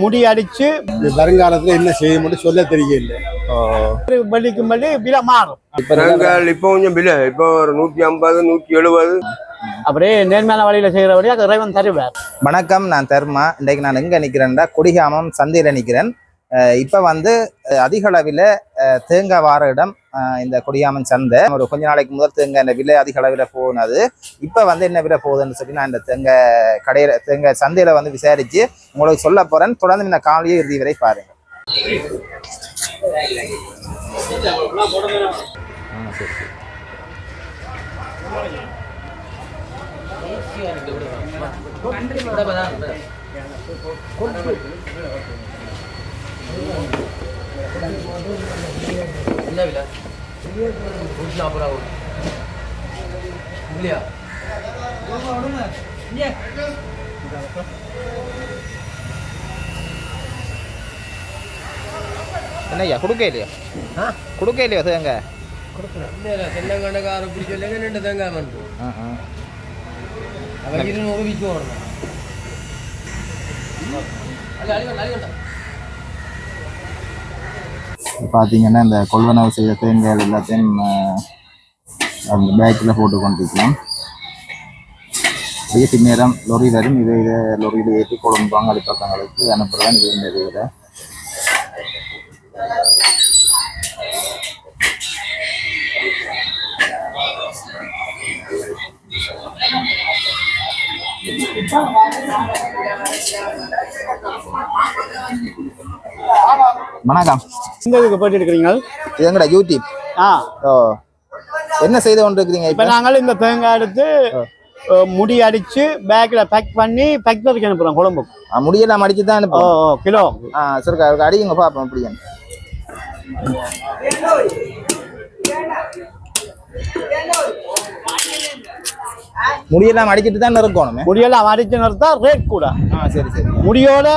முடி அடிச்சு வருங்காலத்துல என்ன செய்ய மட்டும் சொல்ல தெரியல. வள்ளிக்கு வள்ளி விலை மாறும். இப்போ கொஞ்சம் விலை இப்போ ஒரு நூற்றி ஐம்பது நூற்றி எழுபது. அப்படியே நேர்மையான வழியில செய்யறபடியா இறைவன் தருவார். வணக்கம் நான் தர்மா. இன்றைக்கு நான் எங்கே நிற்கிறேன்டா கொடிகாமம் சந்தையில் நிற்கிறேன் இப்போ வந்து அதிக அளவில் தேங்காய் வார இடம் இந்த கொடியாமன் சந்தை. ஒரு கொஞ்ச நாளைக்கு முதல் தேங்காய் இந்த விலை அதிக அளவில் போனது. இப்போ வந்து என்ன விலை போகுதுன்னு சொல்லி நான் இந்த தேங்காய் கடையில் தேங்காய் சந்தையில் வந்து விசாரித்து உங்களுக்கு சொல்ல போகிறேன் தொடர்ந்து இந்த காலையை இறுதி வரை பாருங்க என்னய்யா கொடுக்க இல்லையா? கொடுக்க இல்லையா தேங்காய்? தென்னங்கண்டக்கார பிடிச்ச இல்லைங்க ரெண்டு தேங்காய் வந்து ஆ ஆ. அவன் இருநூறு விற்கும் வேண்டாம், அள்ளி வேண்டாம் பார்த்தீங்கன்னா இந்த கொள்வனவு செய்த தேங்காய் எல்லாத்தையும் அந்த பேக்கில் போட்டு கொண்டிருக்கலாம் வீட்டு நேரம் லொரி வரும். இதை இதை லொரியில் ஏற்றி கொழும்பு பங்காளி பக்கங்களுக்கு அனுப்புகிறதான் இது இந்த இதில் வணக்கம். இதுக்கு போயிட்டு இருக்கிறீங்க இது எங்கடா யூடியூப்? ஆ. ஓ. என்ன செய்து கொண்டு இருக்கிறீங்க இப்ப? நாங்கள் இந்த தேங்காய் எடுத்து முடி அடிச்சு பேக்ல பேக் பண்ணி ஃபேக்டரிக்கு அனுப்புறோம் கொழம்புக்கு. முடியெல்லாம் அடிச்சு தான் அனுப்புவோம். ஓ, கிலோ. ஆ சரிக்கா அடிங்க பார்ப்போம் அப்படியே முடியெல்லாம் அடிச்சிட்டு தான் இருக்கணுமே? முடியெல்லாம் அடிச்சு நிறுத்தா ரேட் கூட. சரி சரி. முடியோட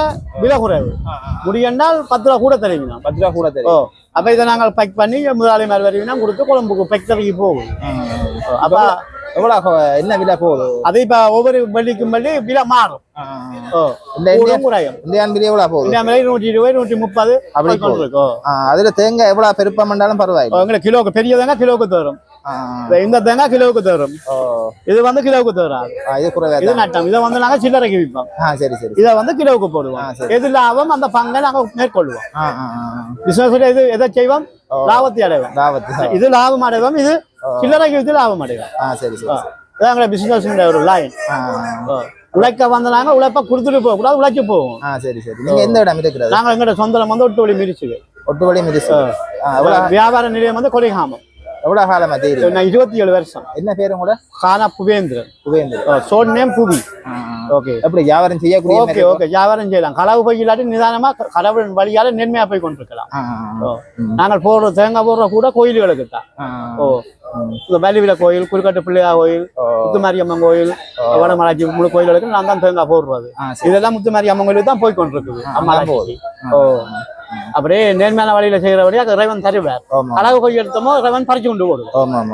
விலை குறைவு. முடி என்றால் பத்து ரூபா கூட தெரியும் பத்து ரூபா கூட தெரியும் அப்ப இதை நாங்கள் பேக் பண்ணி முதலாளி மேல் வருவீங்கன்னா கொடுத்து குழம்புக்கு ஃபேக்டரிக்கு போகும். அப்ப எவ்வளோ? என்ன விலை போகுது? அது இப்ப ஒவ்வொரு வள்ளிக்கும் வள்ளி விலை மாறும். பெருப்பம் பரவாயில்லை. கிலோக்கு பெரிய தேங்காய் கிலோவுக்கு தரும். இந்த தேங்காய் கிலோவுக்கு தரும் இது வந்து கிலோவுக்கு தரும் இது குறைவா இது. நட்டம் இதை வந்து நாங்க சில்லறைக்கு விற்போம் சரி சரி இதை வந்து கிலோவுக்கு போடுவோம். எது லாபம் அந்த பங்கை நாங்க மேற்கொள்வோம் பிசினஸ் எது எதை செய்வோம். லாபத்தை அடைவோம் தாவத்து இது லாபம் அடைவோம் இது சில்லறைக்கு வித்து லாபம் அடைவோம் சரி சரி. இதான் எங்களை பிசினஸ் ஒரு லைன் உழைக்க வந்து நாங்க உழைப்ப கொடுத்துட்டு போக கூடாது உழைச்சு போவோம் சரி சரி நீங்க எந்த இடம் இருக்கிறது நாங்க எங்கட சொந்தம் வந்து ஒட்டு வழி மிரிச்சுது ஒட்டுவழி மிதிசு ஆ, எவ்வளோ வியாபார நிலையம் வந்து கொலைகாமம் எவ்வளோ காலமா தெரியும் நான் இருபத்தி ஏழு வருஷம் என்ன பேரு கூட கானா புவேந்திரன் புவேந்தர் சோட் நேம் புவி. ஓகே எப்படி வியாபாரம் செய்யக்கூடிய ஓகே ஓகே வியாபாரம் செய்யலாம் களவு போய் இல்லாட்டி நிதானமா கடவுளின் வழியால நேர்மையா போய் கொண்டிருக்கலாம். நாங்கள் போடுற தேங்காய் போடுற கூட கோயில்களுக்கு தான் ஓ. இந்த வேலிவில கோயில் குறுக்கட்டு பிள்ளையா கோயில். முத்துமாரியம்மன் கோயில் வடமலாச்சி முழு கோயில்களுக்கு நான் தான் தேங்காய் போடுறது. இதெல்லாம் முத்துமாரியம்மன் கோயிலுக்கு தான் போய் கொண்டிருக்குது ஆ. ஓ அப்படியே நேர்மையான வழியில செய்யறபடியா இறைவன் தருவார். அழகு கோயில் எடுத்தோமோ இறைவன் பறிச்சு கொண்டு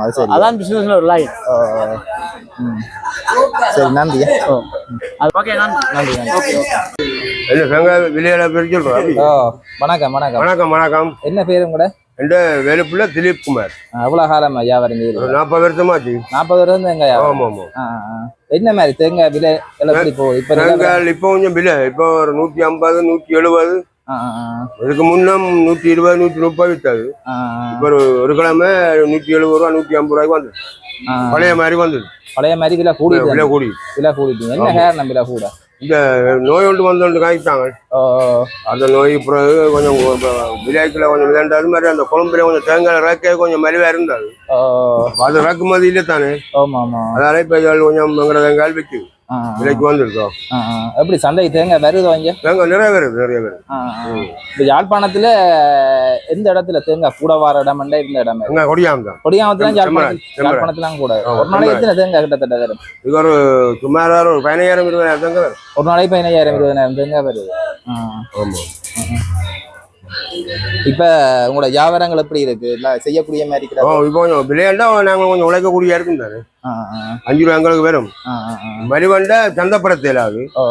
அது சரி. அதான் பிசினஸ்ல ஒரு லைன். சரி நன்றி. ஓகே நான் நன்றி நன்றி. என்ன வெங்காய விலையில பேர் சொல்றோம் ஓ வணக்கம் வணக்கம். வணக்கம் வணக்கம். என்ன பேரும் கூட? எந்த வேலுப்புள்ள திலீப் குமார். எவ்வளோ காலமா ஒரு செய்யுது நாற்பது வருஷமாச்சு. நாற்பது வருஷம் தேங்காய். ஆமா ஆமா. என்ன மாதிரி தேங்காய் விலை? எல்லாம் எப்படி போகுது? இப்போ நாங்கள் இப்போ கொஞ்சம் விலை. இப்போ ஒரு நூற்றி ஐம்பது நூற்றி எழுபது. இதுக்கு முன்னம் நூற்றி இருபது நூற்றி முப்பது ஆ. இப்போ ஒரு கிழமை நூற்றி எழுபது ரூபா நூற்றி ஐம்பது ரூபாய்க்கு வந்தது. பழைய மாதிரி வந்தது. பழைய மாதிரி விலை கூடி விலை கூடி. விலை கூடிட்டீங்க என்ன காரணம் விலை கூட? இந்த நோய் ஒன்று வந்து காய்ச்சாங்க ஓ அந்த நோய் பிறகு கொஞ்சம் விளையாட்டுல கொஞ்சம் விளையாண்டாது மாதிரி அந்த குழம்புல கொஞ்சம் தேங்காய் ரேக்கே கொஞ்சம் மலிவா இருந்தது. அது இறக்குமதி இல்லை தானே ஆமா ஆமா. அதனால இப்போ கொஞ்சம் எங்களை வெங்காயம் விற்குது. விலைக்கு வந்திருக்கோம். எப்படி சந்தைக்கு தேங்காய் வருது வாங்க தேங்காய் நிறைய வருது நிறைய வருது இப்போ யாழ்ப்பாணத்துல எந்த இடத்துல தேங்காய் கூட வார இடம் இந்த இடம் தான். கொடியாமத்துல யாழ்ப்பாணத்தில் கூட ஒரு நாளைக்கு. எத்தனை தேங்காய் கிட்டத்தட்ட வரும்? இது ஒரு சுமார் ஒரு பதினையாயிரம் இருபதாயிரம் தேங்காய் வரும். ஒரு நாளைக்கு பதினஞ்சாயிரம் இருபதாயிரம் தேங்காய் வருது. ஆ. இப்ப உங்களோட வியாபாரங்கள் எப்படி இருக்கு? செய்யக்கூடிய மாதிரி ஓ இருக்கிறதா? இப்போ கொஞ்சம் விலையாண்டா நாங்கள் கொஞ்சம் உழைக்கக்கூடிய இருக்கும் தானே? அஞ்சு ரூபா எங்களுக்கு வரும். மலிவண்டா சந்தைப்படுத்த இல்லாது ஓ,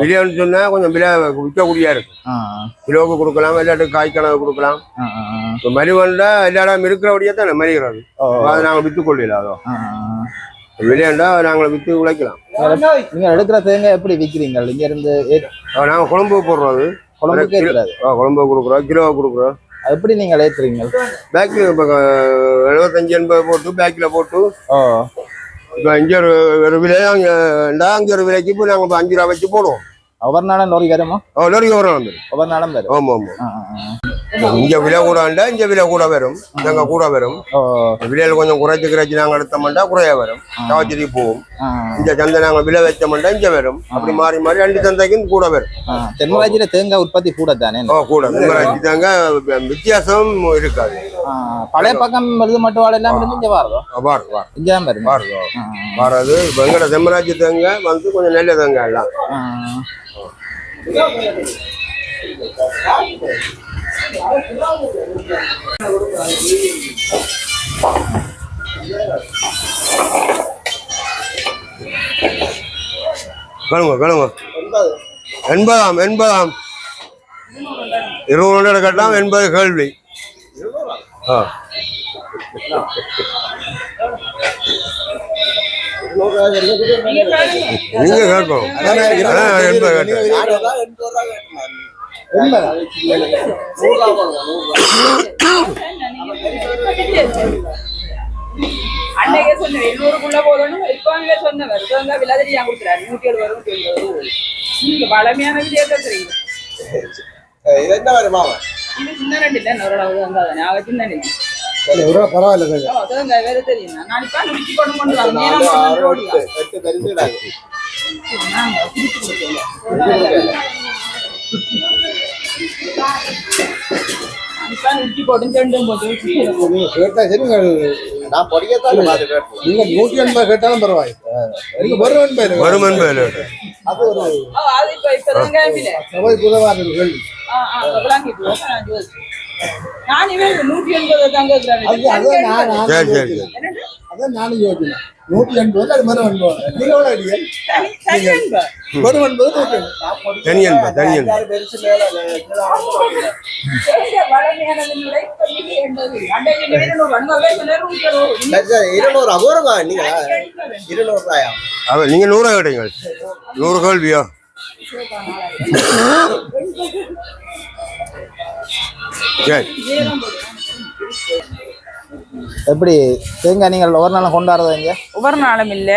விலைன்னு சொன்னா கொஞ்சம் விலை விற்கக்கூடியா இருக்கும். கிலோவுக்கு கொடுக்கலாம் இல்லாட்டி காய் கணக்கு கொடுக்கலாம். இப்போ மலிவண்டா எல்லா இடம் இருக்கிறபடியே தானே மலிகிறது அதை நாங்கள் விற்று கொள்ளல அதோ ஆ, ஆ. விலையாண்டா நாங்கள் விற்று உழைக்கலாம். நீங்க எடுக்கிற தேங்காய் எப்படி விக்கிறீங்க? இங்க இருந்து ஏ- நாங்கள் குழம்பு போடுறது. குழம்புக்கு ஆ, குழம்பு கொடுக்குறோம் கிலோ கொடுக்குறோம் எப்படி நீங்க ஏத்துறீங்க பேக்கு இப்போ எழுபத்தஞ்சு எண்பது போட்டு பேக்கில் போட்டு. இப்போ இங்கே ஒரு ஒரு விலை அங்கே அங்கே ஒரு விலைக்கு இப்போ நாங்கள் இப்போ அஞ்சு ரூபா வச்சு போடுவோம். ஒவ்வொரு நாளும் லோரி வருமோ ஓ லோரிக்கு வரும். ஒவ்வொரு நாளும் வரும். ஆமாம் ஆமாம். இங்கே விலை கூட இருந்தால் இங்கே விலை கூட வரும். நாங்கள் கூட வரும். விலையில் கொஞ்சம் குறைச்சி குறைச்சி நாங்கள் எடுத்தோம்னா குறைய வரும். காவச்சேரி போகும். இந்த சந்தை நாங்கள் விலை வச்சோம்னா இங்கே வரும். அப்படி மாறி மாறி ரெண்டு சந்தைக்கும் கூட வரும். ஆ. தென்மராட்சியில தேங்காய் உற்பத்தி கூட. தானே ஓ கூட இந்த தாங்க வித்தியாசம் இருக்காது. பழைய பக்கம் எழுது மட்டும் வாழ எல்லாம் இருந்து இங்க வாரதோ? வாரு வாரு இங்க தான் வருது வாரது. இப்போ எங்கட செம்மராஜ்ய தேங்க வந்து கொஞ்சம் நல்ல தேங்க எல்லாம். கழுங்க கழுங்க எண்பதாம் எண்பதாம். இருபது ரூபாய் கட்டலாம் எண்பது கேள்வி. ஆ. நீங்க அதான் எண்பது கேட்டேன். அன்னைக்கே சொன்னேன் எண்ணூறுக்குள்ள போகணும் இப்போ அங்கே சொன்னவர் இவங்க விலை தெரியாம கொடுக்குறாரு. நூற்றி எழுபது ரூபா நீங்க பழமையான விஜயத்தை தெரியும் இது என்ன வருமா இது சின்ன ரெண்டு இல்லை ஓரளவு வந்தாதானே அவ சின்ன ரெண்டு. பரவாயில்ல கொஞ்சம். ஓ தேங்க வேற தெரியும். நான் இப்ப நுடிச்சு கொண்டு கொண்டு வரேன். நேரம் கொண்டு ஓடியா எட்டு தெரிஞ்சுடாது. இப்ப நுடிச்சு போட்டு செண்டும் போட்டு நீங்க கேட்டா சரி நீங்கள் நான் படிக்கத்தான் பார்த்து கேட்டேன். நீங்க நூற்றி எண்பது கேட்டாலும் பரவாயில்லை வரும் என்பது வரும் என்பது அது ஒரு சபை நான் இவன் நூற்றி எண்பது தாங்க அதான் நானும் யோசிச்சேன் நூற்றி எண்பது அது வரும் என்பது நீங்க எவ்வளோ அடியல் தனி நூற்றி எண்பது தனி இருநூறு அபூர்வமா நீங்க இருநூறு ரூபாயா? அவ நீங்க நூறு கேட்டீங்க. நூறு கேள்வியா? சரி. எப்படி தேங்காய் நீங்கள் ஒவ்வொரு நாளும் கொண்டாடுறது இங்க? ஒவ்வொரு நாளும் இல்ல.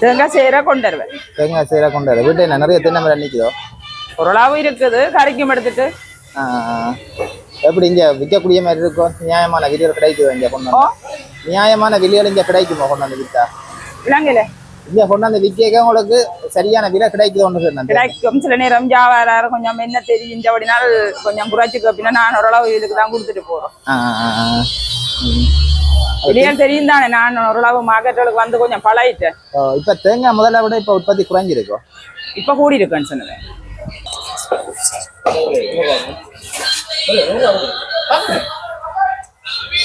தேங்காய் சேர கொண்டு வருவேன் தேங்காய் சீரா கொண்டாடு வீட்டை என்ன நிறைய தென்னை மரம் நிற்குதோ பொருளாவும் இருக்குது. கறிக்கும் எடுத்துட்டு. எப்படி இங்க விற்கக்கூடிய மாதிரி இருக்கும் நியாயமான விலையில் கிடைக்குதோ இங்க கொண்டு ஓ. வந்து நியாயமான விலையில் இங்க கிடைக்குமா கொண்டு வந்து வித்தா? இளங்கல இங்க கொண்டு வந்து விற்க உங்களுக்கு சரியான விலை கிடைக்குதோன்னு சொன்னேன் கிடைக்கும் சில நேரம் ஜாவாரம் கொஞ்சம் என்ன தெரிஞ்சபடினால் கொஞ்சம் குறைச்சிக்க அப்படின்னா நான் ஓரளவு இதுக்கு தான் கொடுத்துட்டு போறோம். வெளியில் தெரியும் தானே நான் ஓரளவு மார்க்கெட்டுகளுக்கு வந்து கொஞ்சம் பழகிட்டேன் ஓ, இப்ப தேங்காய் முதல்ல விட இப்ப உற்பத்தி குறைஞ்சிருக்கும் இப்ப கூடி இருக்குன்னு சொன்னேன்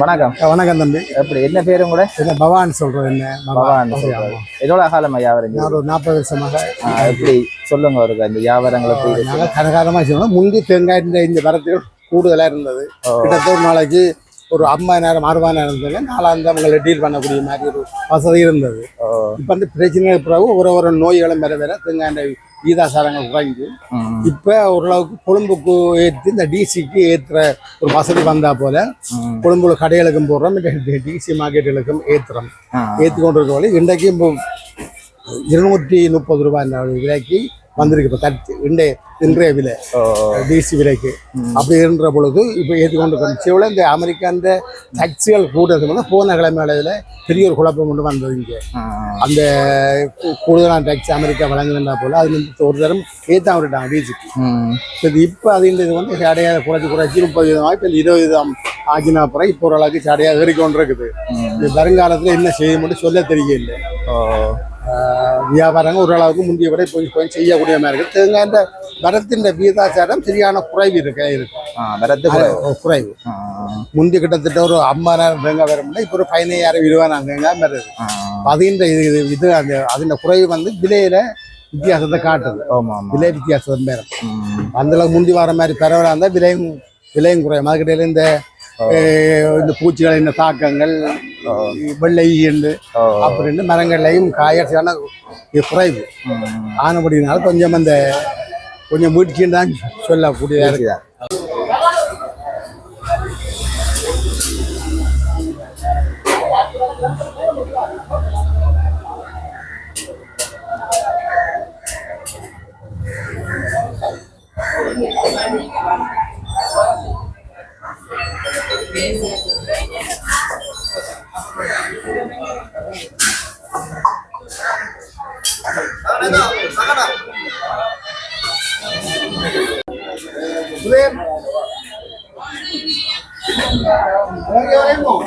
வணக்கம். வணக்கம் தம்பி. எப்படி என்ன பேரும் கூட என்ன பவான் சொல்றது என்ன? பவான். எவ்வளவு காலம் வியாபாரம் நான் ஒரு நாற்பது வருஷமாக எப்படி? சொல்லுங்க ஒரு இந்த வியாபாரங்கள்? நாங்கள் கரகாரமாக செய்யணும் முந்தி தேங்காய் இந்த இந்த வரத்து கூடுதலாக இருந்தது. கிட்டத்தட்ட ஒரு நாளைக்கு ஒரு ஐம்பதாயிரம் அறுபதாயிரம் இருந்தது நாலாந்து அவங்களை டீல் பண்ணக்கூடிய மாதிரி ஒரு வசதி இருந்தது. இப்போ வந்து பிரச்சனை பிறகு ஒரு ஒரு நோய்களும் வேற வேற தேங்காய் ஈதாசாரங்கள் குறைஞ்சு. இப்போ ஓரளவுக்கு கொழும்புக்கு ஏற்றி இந்த டிசிக்கு ஏற்றுற ஒரு வசதி வந்தா போல கொழும்புல கடைகளுக்கும் போடுறோம் டிசி மார்க்கெட்டுகளுக்கும் ஏற்றுறோம் ஆ, ஏற்றி கொண்டு இருக்க வழி இன்றைக்கு இருநூற்றி முப்பது ரூபாய் விலைக்கு வந்திருக்கு இப்போ தட்டு இன்றைய இன்றைய விலை டிசி விலைக்கு. அப்படி இருன்ற பொழுது இப்போ ஏற்றுக்கொண்டு கட்சியோட இந்த அமெரிக்கான்ற டாக்ஸிகள் கூட்டது வந்து போன கிழமையில பெரிய ஒரு குழப்பம் கொண்டு வந்தது இங்கே. அந்த கூடுதலான டாக்ஸி அமெரிக்கா வழங்குதுன்றா போல அது வந்து ஒரு தரம் ஏற்றாம விட்டாங்க டிசிக்கு இது இப்போ அதுன்ற இது வந்து சடையாக குறைச்சி குறைச்சி முப்பது வீதமாக இப்போ இருபது வீதம் ஆக்கின அப்புறம் இப்போ ஓரளவுக்கு சடையாக ஏறிக்கொண்டு இருக்குது இது வருங்காலத்தில் என்ன செய்ய மட்டும் சொல்ல தெரியல வியாபாரங்கள் ஓரளவுக்கு முந்தைய விட போய் போய் செய்யக்கூடிய மாதிரி இருக்கு. தேங்காய் வரத்தின் வீதாச்சாரம் சரியான குறைவு இருக்கு இருக்கு. குறைவு. முந்தி கிட்டத்தட்ட ஒரு ஐம்பதாயிரம் தேங்காய் வரும்னா இப்போ ஒரு பதினையாயிரம் இருபதாயிரம் தேங்காய் வருது அதின்ற இது இது- இது அந்த அதில் குறைவு வந்து விலையில வித்தியாசத்தை காட்டுது. விலை வித்தியாசம் பேரும் அந்த அளவுக்கு முந்தி வர மாதிரி பரவலாக இருந்தால் விலையும் விலையும் குறையும். அதுக்கிடையில இந்த இந்த பூச்சிகள் இந்த தாக்கங்கள் வெள்ளை ஈண்டு அப்படின்னு மரங்கள்லையும் காயற்சியான குறைவு. ஆனபடினால கொஞ்சம் அந்த கொஞ்சம் முயற்சின்னு தான் சொல்லக்கூடியதாக இருக்கு Lagi orang mau.